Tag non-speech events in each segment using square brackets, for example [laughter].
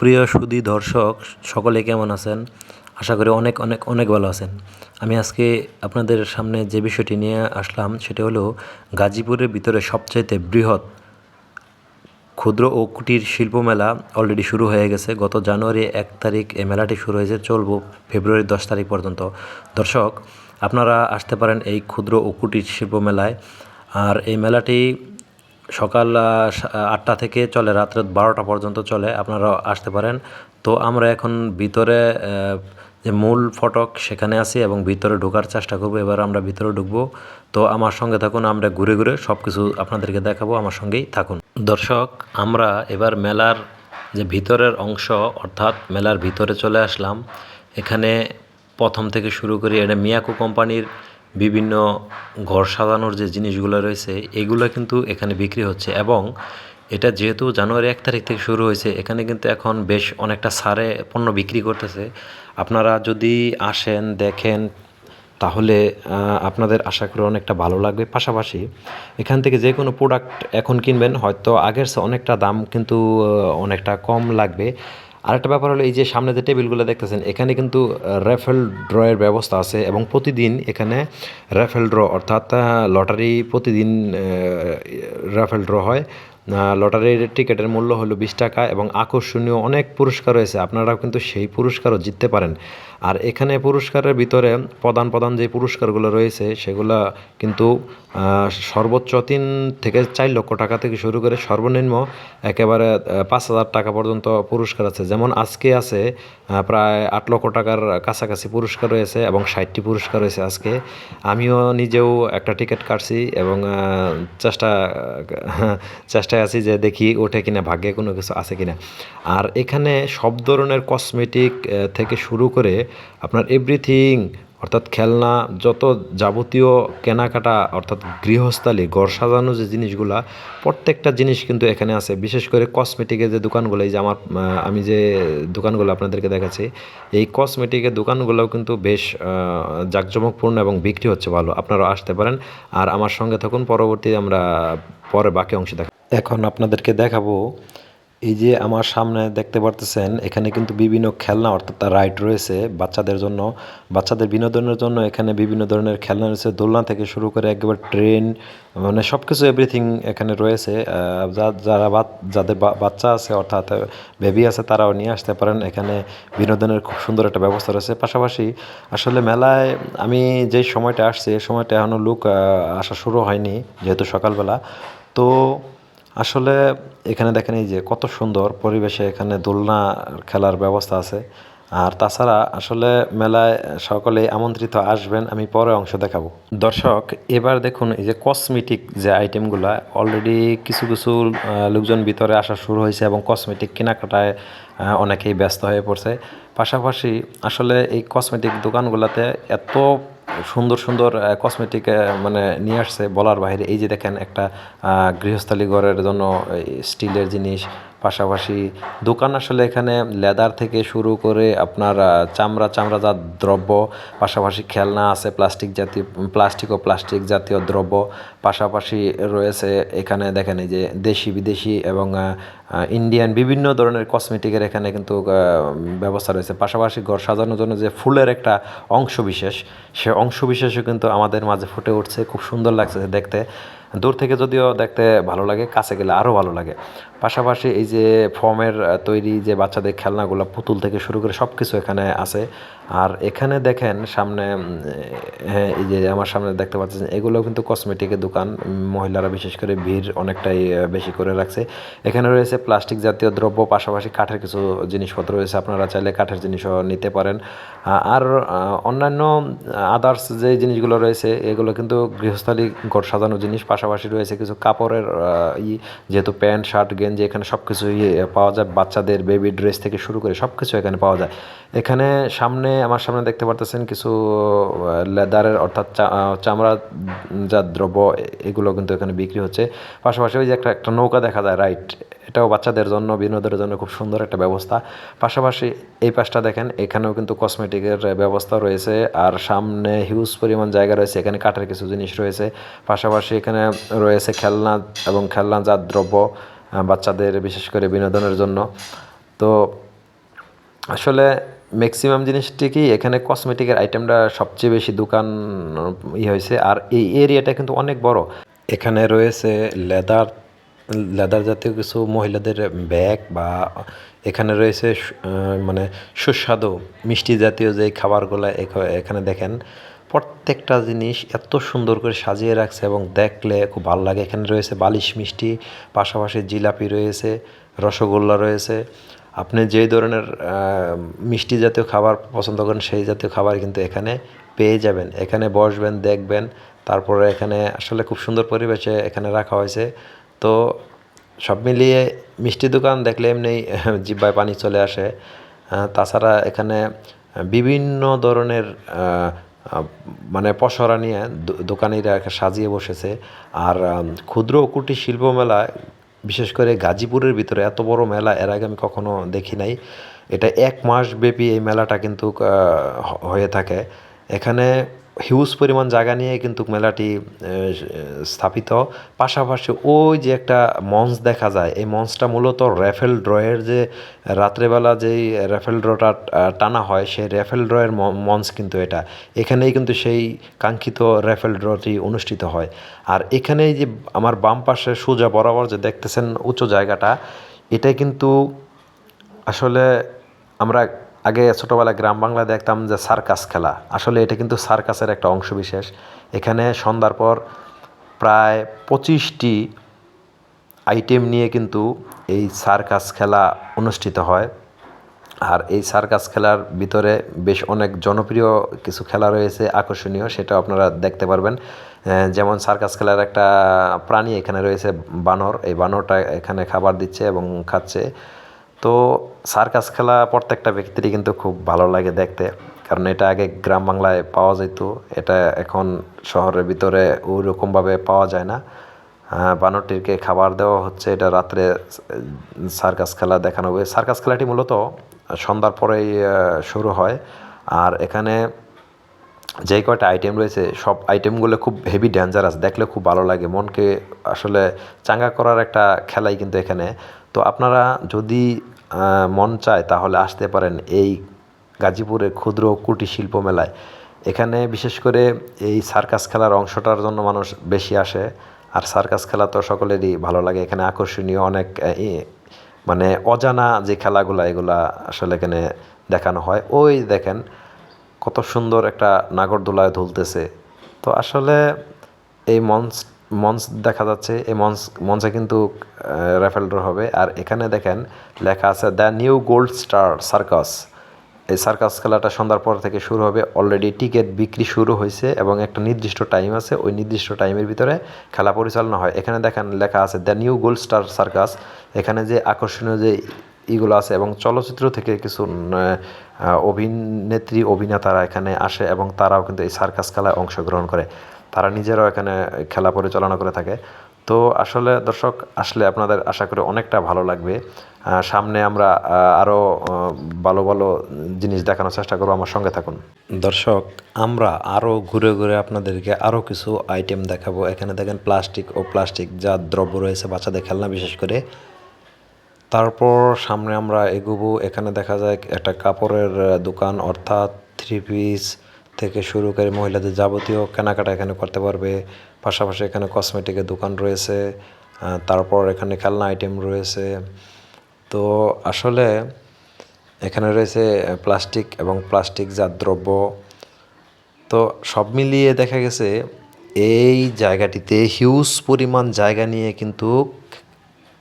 সুপ্রিয় সুদী দর্শক, সকলে কেমন আছেন? আশা করি অনেক অনেক অনেক ভালো আছেন। আমি আজকে আপনাদের সামনে যে বিষয়টি নিয়ে আসলাম, সেটা হলো গাজীপুরের ভিতরে সবচাইতে বৃহৎ ক্ষুদ্র ও কুটির শিল্প মেলা অলরেডি শুরু হয়ে গেছে। গত জানুয়ারি এক তারিখ এই মেলাটি শুরু হয়েছে, চলবো ফেব্রুয়ারি দশ তারিখ পর্যন্ত। দর্শক, আপনারা আসতে পারেন এই ক্ষুদ্র ও কুটির শিল্প মেলায়। আর এই মেলাটি সকাল আটটা থেকে চলে রাত্রে বারোটা পর্যন্ত চলে আপনারা আসতে পারেন। তো আমরা এখন ভিতরে যে মূল ফটক সেখানে আছি এবং ভিতরে ঢোকার চেষ্টা করব, এবার আমরা ভিতরে ঢুকবো। তো আমার সঙ্গে থাকুন, আমরা ঘুরে ঘুরে সব কিছু আপনাদেরকে দেখাবো, আমার সঙ্গেই থাকুন। দর্শক, আমরা এবার মেলার যে ভিতরের অংশ, অর্থাৎ মেলার ভিতরে চলে আসলাম। এখানে প্রথম থেকে শুরু করি, এটা মিয়াকো কোম্পানির বিভিন্ন ঘর সাজানোর যে জিনিসগুলো রয়েছে, এগুলো কিন্তু এখানে বিক্রি হচ্ছে এবং এটা যেহেতু জানুয়ারি এক তারিখ থেকে শুরু হয়েছে, এখানে কিন্তু এখন বেশ অনেকটা সারে পণ্য বিক্রি করতেছে। আপনারা যদি আসেন, দেখেন, তাহলে আপনাদের আশা করি অনেকটা ভালো লাগবে। পাশাপাশি এখান থেকে যে কোনো প্রোডাক্ট এখন কিনবেন, হয়তো আগের অনেকটা দাম কিন্তু অনেকটা কম লাগবে। আরেকটা ব্যাপার হলো এই যে সামনে যে টেবিলগুলো দেখতেছেন, এখানে কিন্তু রেফেল ড্রয়ের ব্যবস্থা আছে এবং প্রতিদিন এখানে রেফেল ড্র অর্থাৎ লটারি প্রতিদিন রেফেল ড্র হয়। লটারির টিকিটের মূল্য হলো বিশ টাকা এবং আকর্ষণীয় অনেক পুরস্কার রয়েছে। আপনারাও কিন্তু সেই পুরস্কারও জিততে পারেন। আর এখানে পুরস্কারের ভিতরে প্রধান প্রধান যে পুরস্কারগুলো রয়েছে সেগুলো কিন্তু সর্বোচ্চ তিন থেকে চার লক্ষ টাকা থেকে শুরু করে সর্বনিম্ন একেবারে পাঁচ হাজার টাকা পর্যন্ত পুরস্কার আছে। যেমন আজকে আছে প্রায় আট লক্ষ টাকার কাছাকাছি পুরস্কার রয়েছে এবং ষাটটি পুরস্কার রয়েছে আজকে। আমিও নিজেও একটা টিকিট কাটছি এবং আহ, চেষ্টা চেষ্টায় আছি যে দেখি ওঠে কিনা, ভাগ্যে কোনো কিছু আছে কিনা। আর এখানে সব ধরনের কসমেটিক থেকে শুরু করে আপনার এভরিথিং অর্থাৎ খেলনা, যত যাবতীয় কেনাকাটা, অর্থাৎ গৃহস্থালী, ঘর সাজানো যে জিনিসগুলা, প্রত্যেকটা জিনিস কিন্তু এখানে আছে। বিশেষ করে কসমেটিকের যে দোকানগুলো, এই যে আমার আমি যে দোকানগুলো আপনাদেরকে দেখাচ্ছি, এই কসমেটিকের দোকানগুলোও কিন্তু বেশ জাঁকজমকপূর্ণ এবং বিক্রি হচ্ছে ভালো। আপনারা আসতে পারেন। আর আমার সঙ্গে থাকুন, পরবর্তী আমরা পরে বাকি অংশে দেখ এখন আপনাদেরকে দেখাবো। এই যে আমার সামনে দেখতে পারতেছেন, এখানে কিন্তু বিভিন্ন খেলনা, অর্থাৎ রাইড রয়েছে বাচ্চাদের জন্য। বাচ্চাদের বিনোদনের জন্য এখানে বিভিন্ন ধরনের খেলনা রয়েছে। দোলনা থেকে শুরু করে একবার ট্রেন মানে সব কিছু এভরিথিং এখানে রয়েছে। যারা যাদের বাচ্চা আছে, অর্থাৎ বেবি আছে, তারাও নিয়ে আসতে পারেন। এখানে বিনোদনের খুব সুন্দর একটা ব্যবস্থা রয়েছে। পাশাপাশি আসলে মেলায় আমি যে সময়টা আসছি এই সময়টা এখনও লোক আসা শুরু হয়নি, যেহেতু সকালবেলা। তো আসলে এখানে দেখেন এই যে কত সুন্দর পরিবেশে এখানে দোলনা খেলার ব্যবস্থা আছে। আর তাছাড়া আসলে মেলায় সকলে আমন্ত্রিত আসবেন, আমি পরে অংশ দেখাবো। দর্শক, এবার দেখুন এই যে কসমেটিক যে আইটেমগুলো অলরেডি কিছু কিছু লোকজন ভিতরে আসা শুরু হয়েছে এবং কসমেটিক কেনাকাটায় অনেকেই ব্যস্ত হয়ে পড়ছে। পাশাপাশি আসলে এই কসমেটিক দোকানগুলোতে এত সুন্দর সুন্দর কসমেটিক মানে নিয়ে আসছে বলার বাইরে। এই যে দেখেন একটা গৃহস্থালী ঘরের জন্য স্টিলের জিনিস পাশাপাশি দোকান আসলে এখানে লেদার থেকে শুরু করে আপনার চামড়া, চামড়াজাত দ্রব্য, পাশাপাশি খেলনা আছে, প্লাস্টিক জাতীয় প্লাস্টিক ও প্লাস্টিক জাতীয় দ্রব্য, পাশাপাশি রয়েছে এখানে দেখেন এই যে দেশি, বিদেশি এবং ইন্ডিয়ান বিভিন্ন ধরনের কসমেটিকের এখানে কিন্তু ব্যবস্থা রয়েছে। পাশাপাশি ঘর সাজানোর জন্য যে ফুলের একটা অংশ বিশেষ, সে অংশ বিশেষও কিন্তু আমাদের মাঝে ফুটে উঠছে। খুব সুন্দর লাগছে দেখতে। দূর থেকে যদিও দেখতে ভালো লাগে, কাছে গেলে আরও ভালো লাগে। পাশাপাশি এই যে ফর্মের তৈরি যে বাচ্চাদের খেলনাগুলো পুতুল থেকে শুরু করে সব কিছু এখানে আছে। আর এখানে দেখেন সামনে হ্যাঁ এই যে আমার সামনে দেখতে পাচ্ছেন এগুলো কিন্তু কসমেটিকের দোকান। মহিলারা বিশেষ করে ভিড় অনেকটাই বেশি করে রাখছে। এখানে রয়েছে প্লাস্টিক জাতীয় দ্রব্য, পাশাপাশি কাঠের কিছু জিনিসপত্র রয়েছে। আপনারা চাইলে কাঠের জিনিসও নিতে পারেন। আর অন্যান্য আদার্স যে জিনিসগুলো রয়েছে, এগুলো কিন্তু গৃহস্থালী ঘর সাজানো জিনিস। পাশাপাশি রয়েছে কিছু কাপড়ের ই, যেহেতু প্যান্ট, শার্ট, গেঞ্জি, এখানে সব কিছুই পাওয়া যায়। বাচ্চাদের বেবি ড্রেস থেকে শুরু করে সব কিছু এখানে পাওয়া যায়। এখানে সামনে আমার সামনে দেখতে পারতেছেন কিছু লেদারের অর্থাৎ চামড়া যা দ্রব্য, এগুলো কিন্তু এখানে বিক্রি হচ্ছে। পাশাপাশি ওই যে একটা একটা নৌকা দেখা যায় রাইট এটাও বাচ্চাদের জন্য বিনোদনের জন্য খুব সুন্দর একটা ব্যবস্থা। পাশাপাশি এই পাশটা দেখেন, এখানেও কিন্তু কসমেটিকের ব্যবস্থা রয়েছে। আর সামনে হিউজ পরিমাণ জায়গা রয়েছে, এখানে কাঠের কিছু জিনিস রয়েছে। পাশাপাশি এখানে রয়েছে খেলনা এবং খেলনাজাত দ্রব্য বাচ্চাদের বিশেষ করে বিনোদনের জন্য। তো আসলে ম্যাক্সিমাম জিনিসটি কি এখানে কসমেটিকের আইটেমটা সবচেয়ে বেশি দোকান, ই হয়েছে। আর এই এরিয়াটা কিন্তু অনেক বড়। এখানে রয়েছে লেদার লেদার জাতীয় কিছু মহিলাদের ব্যাগ বা এখানে রয়েছে মানে সুস্বাদু মিষ্টি জাতীয় যে খাবারগুলো এখ- এখানে দেখেন, প্রত্যেকটা জিনিস এত সুন্দর করে সাজিয়ে রাখছে এবং দেখলে খুব ভালো লাগে। এখানে রয়েছে বালিশ মিষ্টি, পাশাপাশি জিলাপি রয়েছে, রসগোল্লা রয়েছে আপনি যেই ধরনের মিষ্টি জাতীয় খাবার পছন্দ করেন, সেই জাতীয় খাবার কিন্তু এখানে পেয়ে যাবেন। এখানে বসবেন, দেখবেন, তারপরে এখানে আসলে খুব সুন্দর পরিবেশে এখানে রাখা হয়েছে। তো সব মিলিয়ে মিষ্টি দোকান দেখলে এমনি [laughs] জিব্বায় পানি চলে আসে। তাছাড়া এখানে বিভিন্ন ধরনের মানে পসরা নিয়ে দোকানিরা সাজিয়ে বসেছে। আর ক্ষুদ্র কুটির শিল্প মেলা বিশেষ করে গাজীপুরের ভিতরে এত বড় মেলা, এর আগে আমি কখনো দেখি নাই। এটা এক মাস ব্যাপী এই মেলাটা কিন্তু হয়ে থাকে। এখানে হিউজ পরিমাণ জায়গা নিয়ে কিন্তু মেলাটি স্থাপিত। পাশাপাশি ওই যে একটা মঞ্চ দেখা যায়, এই মঞ্চটা মূলত র্যাফেল ড্রয়ের যে রাত্রেবেলা যেই র্যাফেল ড্রটা টানা হয়, সেই র্যাফেল ড্রয়ের মঞ্চ কিন্তু এটা। এখানেই কিন্তু সেই কাঙ্ক্ষিত র্যাফেল ড্রটি অনুষ্ঠিত হয়। আর এখানেই যে আমার বাম পাশে সোজা বরাবর যে দেখতেছেন উঁচু জায়গাটা এটা কিন্তু আসলে আমরা আগে ছোটোবেলায় গ্রাম বাংলায় দেখতাম যে সার্কাস খেলা। আসলে এটা কিন্তু সার্কাসের একটা অংশ বিশেষ এখানে সন্ধ্যার পর প্রায় পঁচিশটি আইটেম নিয়ে কিন্তু এই সার্কাস খেলা অনুষ্ঠিত হয়। আর এই সার্কাস খেলার ভিতরে বেশ অনেক জনপ্রিয় কিছু খেলা রয়েছে আকর্ষণীয়, সেটা আপনারা দেখতে পারবেন। যেমন সার্কাস খেলার একটা প্রাণী এখানে রয়েছে বানর। এই বানরটা এখানে খাবার দিচ্ছে এবং খাচ্ছে। তো সার্কাস খেলা প্রত্যেকটা ব্যক্তিরই কিন্তু খুব ভালো লাগে দেখতে। কারণ এটা আগে গ্রাম বাংলায় পাওয়া যেত, এটা এখন শহরের ভিতরে ওই রকমভাবে পাওয়া যায় না। বানরটিকে খাবার দেওয়া হচ্ছে, এটা রাত্রে সার্কাস খেলা দেখানো হবে। সার্কাস খেলাটি মূলত সন্ধ্যার পরেই শুরু হয়। আর এখানে যে কয়টা আইটেম রয়েছে, সব আইটেমগুলো খুব হেভি ডেঞ্জারাস দেখলে খুব ভালো লাগে। মনকে আসলে চাঙ্গা করার একটা খেলাই কিন্তু এখানে। তো আপনারা যদি মন চায় তাহলে আসতে পারেন এই গাজীপুরের ক্ষুদ্র কুটির শিল্প মেলায়। এখানে বিশেষ করে এই সার্কাস খেলার অংশটার জন্য মানুষ বেশি আসে। আর সার্কাস খেলা তো সকলেরই ভালো লাগে। এখানে আকর্ষণীয় অনেক মানে অজানা যে খেলাগুলা, এগুলা আসলে এখানে দেখানো হয়। ওই দেখেন কত সুন্দর একটা নাগরদোলায় দুলতেছে তো আসলে এই মঞ্চ মঞ্চ দেখা যাচ্ছে, এই মঞ্চ, মঞ্চে কিন্তু র্যাফেল ড্র হবে। আর এখানে দেখেন লেখা আছে, the new gold star circus. এই সার্কাস খেলাটা সন্ধ্যার পর থেকে শুরু হবে। অলরেডি টিকিট বিক্রি শুরু হয়েছে এবং একটা নির্দিষ্ট টাইম আছে। ওই নির্দিষ্ট টাইমের ভিতরে খেলা পরিচালনা হয়। এখানে দেখেন লেখা আছে, the new gold star circus. এখানে যে আকর্ষণীয় যে ইগুলো আছে এবং চলচ্চিত্র থেকে কিছু অভিনেত্রী, অভিনেতারা এখানে আসে এবং তারাও কিন্তু এই সার্কাস খেলায় অংশগ্রহণ করে। তারা নিজেরাও এখানে খেলা পরিচালনা করে থাকে। তো আসলে দর্শক, আসলে আপনাদের আশা করি অনেকটা ভালো লাগবে। সামনে আমরা আরও ভালো ভালো জিনিস দেখানোর চেষ্টা করব। আমার সঙ্গে থাকুন। দর্শক, আমরা আরও ঘুরে ঘুরে আপনাদেরকে আরও কিছু আইটেম দেখাবো। এখানে দেখেন প্লাস্টিক ও প্লাস্টিক যা দ্রব্য রয়েছে বাচ্চাদের খেলনা বিশেষ করে। তারপর সামনে আমরা এগোবো। এখানে দেখা যায় একটা কাপড়ের দোকান, অর্থাৎ থ্রি পিস থেকে শুরু করে মহিলাদের যাবতীয় কেনাকাটা এখানে করতে পারবে। পাশাপাশি এখানে কসমেটিকের দোকান রয়েছে তারপর এখানে খেলনা আইটেম রয়েছে। তো আসলে এখানে রয়েছে প্লাস্টিক এবং প্লাস্টিক জাত দ্রব্য। তো সব মিলিয়ে দেখা গেছে, এই জায়গাটিতে হিউজ পরিমাণ জায়গা নিয়ে কিন্তু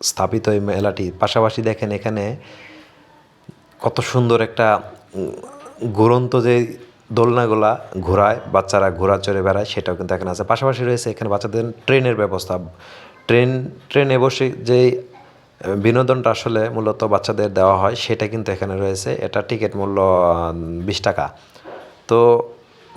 স্থাপিত এই মেলাটি। পাশাপাশি দেখেন এখানে কত সুন্দর একটা গুরন্ত যে দোলনাগুলা ঘোরায়, বাচ্চারা ঘোরা চড়ে বেড়ায়, সেটাও কিন্তু এখানে আছে। পাশাপাশি রয়েছে এখানে বাচ্চাদের ট্রেনের ব্যবস্থা। ট্রেন, ট্রেনে বসে যে বিনোদনটা আসলে মূলত বাচ্চাদের দেওয়া হয়, সেটা কিন্তু এখানে রয়েছে। এটা টিকিট মূল্য বিশ টাকা। তো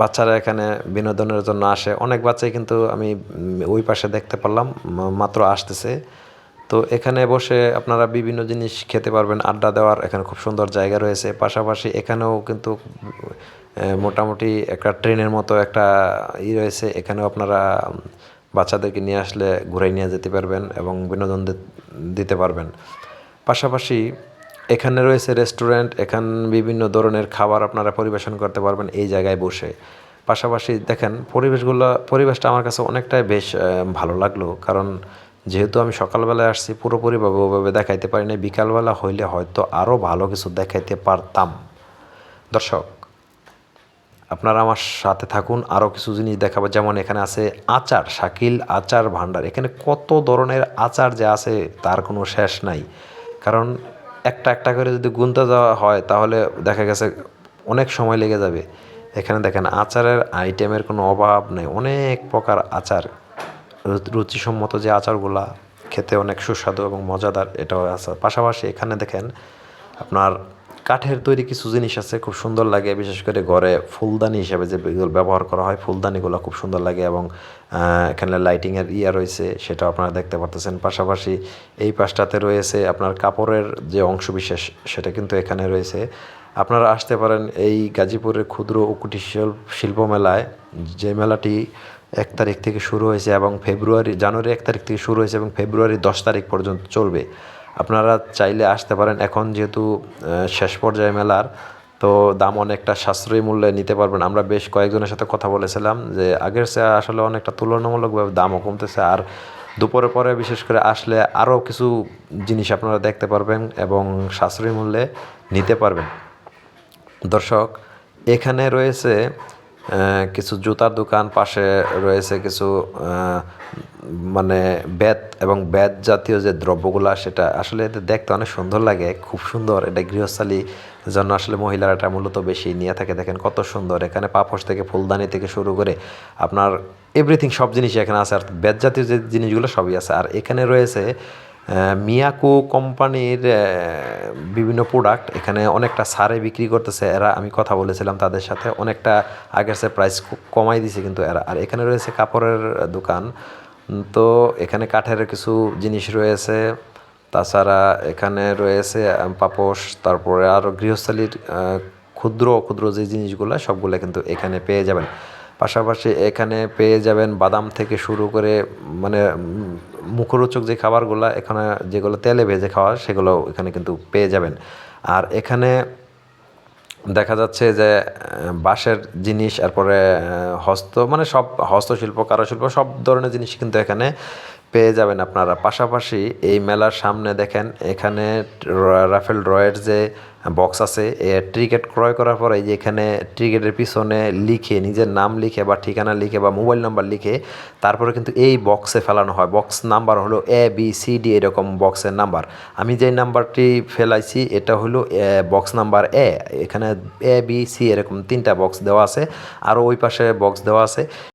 বাচ্চারা এখানে বিনোদনের জন্য আসে। অনেক বাচ্চাই কিন্তু আমি ওই পাশে দেখতে পারলাম মাত্র আসতেছে। তো এখানে বসে আপনারা বিভিন্ন জিনিস খেতে পারবেন, আড্ডা দেওয়ার এখানে খুব সুন্দর জায়গা রয়েছে। পাশাপাশি এখানেও কিন্তু মোটামুটি একটা ট্রেনের মতো একটা ই রয়েছে। এখানেও আপনারা বাচ্চাদেরকে নিয়ে আসলে ঘুরাই নিয়ে যেতে পারবেন এবং বিনোদন দিতে পারবেন। পাশাপাশি এখানে রয়েছে রেস্টুরেন্ট, এখান বিভিন্ন ধরনের খাবার আপনারা পরিবেশন করতে পারবেন এই জায়গায় বসে। পাশাপাশি দেখেন, পরিবেশগুলো, পরিবেশটা আমার কাছে অনেকটাই বেশ ভালো লাগল। কারণ যেহেতু আমি সকালবেলায় আসছি পুরোপুরিভাবে ওভাবে দেখাইতে পারি না বিকালবেলা হইলে হয়তো আরও ভালো কিছু দেখাইতে পারতাম। দর্শক, আপনারা আমার সাথে থাকুন আরও কিছু জিনিস দেখাবো। যেমন এখানে আছে আচার, শাকিল আচার ভাণ্ডার এখানে কত ধরনের আচার যে আছে, তার কোনো শেষ নাই। কারণ একটা একটা করে যদি গুনতে যাওয়া হয়, তাহলে দেখা গেছে অনেক সময় লেগে যাবে। এখানে দেখেন, আচারের আইটেমের কোনো অভাব নেই। অনেক প্রকার আচার। রুচিসম্মত যে আচারগুলা খেতে অনেক সুস্বাদু এবং মজাদার এটাও আছে। পাশাপাশি এখানে দেখেন আপনার কাঠের তৈরি কিছু জিনিস আছে, খুব সুন্দর লাগে, বিশেষ করে ঘরে ফুলদানি হিসাবে যে ব্যবহার করা হয়, ফুলদানিগুলো খুব সুন্দর লাগে এবং এখানে লাইটিংয়ের ইয়া রয়েছে, সেটাও আপনারা দেখতে পারতেছেন। পাশাপাশি এই পাশটাতে রয়েছে আপনার কাপড়ের যে অংশবিশেষ, সেটা কিন্তু এখানে রয়েছে। আপনারা আসতে পারেন এই গাজীপুরের ক্ষুদ্র ও কুটির শিল্প শিল্প মেলায় যে মেলাটি এক তারিখ থেকে শুরু হয়েছে এবং ফেব্রুয়ারি, জানুয়ারি এক তারিখ থেকে শুরু হয়েছে এবং ফেব্রুয়ারি দশ তারিখ পর্যন্ত চলবে। আপনারা চাইলে আসতে পারেন। এখন যেহেতু শেষ পর্যায়ে মেলার, তো দাম অনেকটা সাশ্রয়ী মূল্যে নিতে পারবেন। আমরা বেশ কয়েকজনের সাথে কথা বলেছিলাম যে আগের চেয়ে আসলে অনেকটা তুলনামূলকভাবে দামও কমতেছে। আর দুপুরে পরে বিশেষ করে আসলে আরও কিছু জিনিস আপনারা দেখতে পারবেন এবং সাশ্রয়ী মূল্যে নিতে পারবেন। দর্শক, এখানে রয়েছে কিছু জুতার দোকান, পাশে রয়েছে কিছু মানে বেত এবং বেত জাতীয় যে দ্রব্যগুলা, সেটা আসলে দেখতে অনেক সুন্দর লাগে, খুব সুন্দর। এটা গৃহস্থালী জন্য আসলে মহিলারা এটা মূলত বেশি নিয়ে থাকে। দেখেন কত সুন্দর, এখানে পাপোশ থেকে ফুলদানি থেকে শুরু করে আপনার এভরিথিং সব জিনিসই এখানে আছে, আর বেত জাতীয় যে জিনিসগুলো সবই আছে। আর এখানে রয়েছে মিয়াকো কোম্পানির বিভিন্ন প্রোডাক্ট এখানে অনেকটা সারে বিক্রি করতেছে। এরা, আমি কথা বলেছিলাম তাদের সাথে, অনেকটা আগের সে প্রাইস কমাই দিছে কিন্তু এরা। আর এখানে রয়েছে কাপড়ের দোকান। তো এখানে কাঠের কিছু জিনিস রয়েছে। তাছাড়া এখানে রয়েছে পাপোশ, তারপরে আরও গৃহস্থালির ক্ষুদ্র ক্ষুদ্র যে জিনিসগুলো, সবগুলো কিন্তু এখানে পেয়ে যাবেন। পাশাপাশি এখানে পেয়ে যাবেন বাদাম থেকে শুরু করে মানে মুখরোচক যে খাবারগুলো এখানে যেগুলো তেলে ভেজে খাওয়া সেগুলো এখানে কিন্তু পেয়ে যাবেন। আর এখানে দেখা যাচ্ছে যে বাঁশের জিনিস, তারপরে হস্ত মানে সব হস্তশিল্প, কারুশিল্প, সব ধরনের জিনিস কিন্তু এখানে পেয়ে যাবেন আপনারা। পাশাপাশি এই মেলার সামনে দেখেন, এখানে রাফেল রয়ের যে বক্স আছে, এ টিকিট ক্রয় করার পরে যে এখানে টিকিটের পিছনে লিখে, নিজের নাম লিখে বা ঠিকানা লিখে বা মোবাইল নাম্বার লিখে তারপরে কিন্তু এই বক্সে ফেলানো হয়। বক্স নাম্বার হলো এ, বি, সি, ডি এরকম বক্সের নাম্বার। আমি যে নাম্বারটি ফেলাইছি, এটা হলো বক্স নাম্বার এ। এখানে এ, বি, সি এরকম তিনটা বক্স দেওয়া আছে আর ওই পাশে বক্স দেওয়া আছে।